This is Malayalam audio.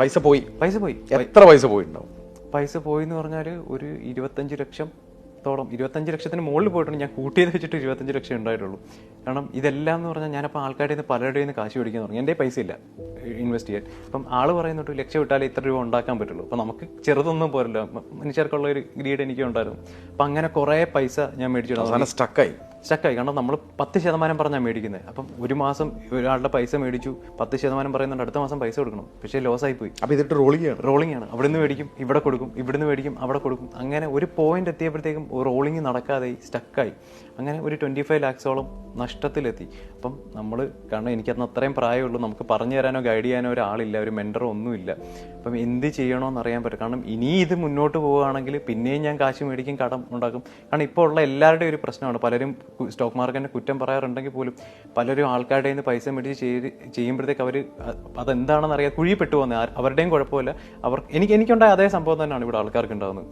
പൈസ പോയി. പൈസ പോയി. എത്ര പൈസ പോയിട്ടുണ്ടാവും പൈസ പോയി എന്ന് പറഞ്ഞാൽ ഒരു ഇരുപത്തഞ്ച് ലക്ഷം ത്തോളം ഇരുപത്തഞ്ച് ലക്ഷത്തിന് മുകളിൽ പോയിട്ടുണ്ട്. ഞാൻ കൂട്ടിയത് വെച്ചിട്ട് ഇരുപത്തഞ്ച് ലക്ഷം ഉണ്ടായിട്ടുള്ളൂ. കാരണം ഇതെല്ലാം എന്ന് പറഞ്ഞാൽ ഞാനപ്പോൾ ആൾക്കാരുടെ നിന്ന് പലരുടെ നിന്ന് കാശ് പിടിക്കാൻ തുടങ്ങി. എന്റെ പൈസ ഇല്ല. ഇൻവെസ്റ്റ് ചെയ്യാൻ. അപ്പം ആൾ പറയുന്നുണ്ട് ലക്ഷം ഇട്ടാലേ ഇത്ര രൂപ ഉണ്ടാക്കാൻ പറ്റുള്ളൂ. അപ്പം നമുക്ക് ചെറുതൊന്നും പോരല്ലോ. മനുഷ്യർക്കുള്ള ഒരു ഗ്രീഡ് എനിക്ക് ഉണ്ടായിരുന്നു അപ്പം അങ്ങനെ കുറേ പൈസ ഞാൻ മേടിച്ചിട്ടുണ്ട് സ്റ്റക്കായി സ്റ്റക്കായി. കാരണം നമ്മൾ പത്ത് ശതമാനം പറഞ്ഞാൽ മേടിക്കുന്നത് അപ്പം ഒരു മാസം ഒരാളുടെ പൈസ മേടിച്ചു പത്ത് ശതമാനം പറയുന്നുണ്ട് അടുത്ത മാസം പൈസ കൊടുക്കണം. പക്ഷേ ലോസ് ആയി പോയി അപ്പോൾ ഇതിട്ട് റോളിംഗ് ആണ്. റോളിംഗ് ആണ്. അവിടെ നിന്ന് മേടിക്കും ഇവിടെ കൊടുക്കും ഇവിടുന്ന് മേടിക്കും അവിടെ കൊടുക്കും. അങ്ങനെ ഒരു പോയിന്റ് എത്തിയപ്പോഴത്തേക്കും റോളിംഗ് നടക്കാതെ സ്റ്റക്കായി അങ്ങനെ ഒരു ട്വന്റി ഫൈവ് ലാക്സോളം നഷ്ടത്തിലെത്തി. അപ്പം നമ്മൾ കാരണം എനിക്കന്ന് അത്രയും പ്രായമുള്ളൂ. നമുക്ക് പറഞ്ഞു തരാനോ ഗൈഡ് ചെയ്യാനോ ഒരാളില്ല ഒരു മെന്ററോ ഒന്നുമില്ല. അപ്പം എന്ത് ചെയ്യണമെന്ന് അറിയാൻ പറ്റും. കാരണം ഇനി ഇത് മുന്നോട്ട് പോവുകയാണെങ്കിൽ പിന്നെയും ഞാൻ കാശ് മേടിക്കും കടം ഉണ്ടാക്കും. കാരണം ഇപ്പോൾ ഉള്ള എല്ലാവരുടെയും ഒരു പ്രശ്നമാണ്. പലരും സ്റ്റോക്ക് മാർക്കറ്റിനെ കുറ്റം പറയാറുണ്ടെങ്കിൽ പോലും പലരും ആൾക്കാരുടെ നിന്ന് പൈസ മേടിച്ച് ചെയ്ത് ചെയ്യുമ്പോഴത്തേക്ക് അവർ അതെന്താണെന്ന് അറിയാം കുഴിപ്പെട്ടു പോകുന്നത് അവരുടെയും കുഴപ്പമില്ല. അവർ എനിക്ക് എനിക്കുണ്ടായ അതേ സംഭവം തന്നെയാണ് ഇവിടെ ആൾക്കാർക്ക് ഉണ്ടാകുന്നത്.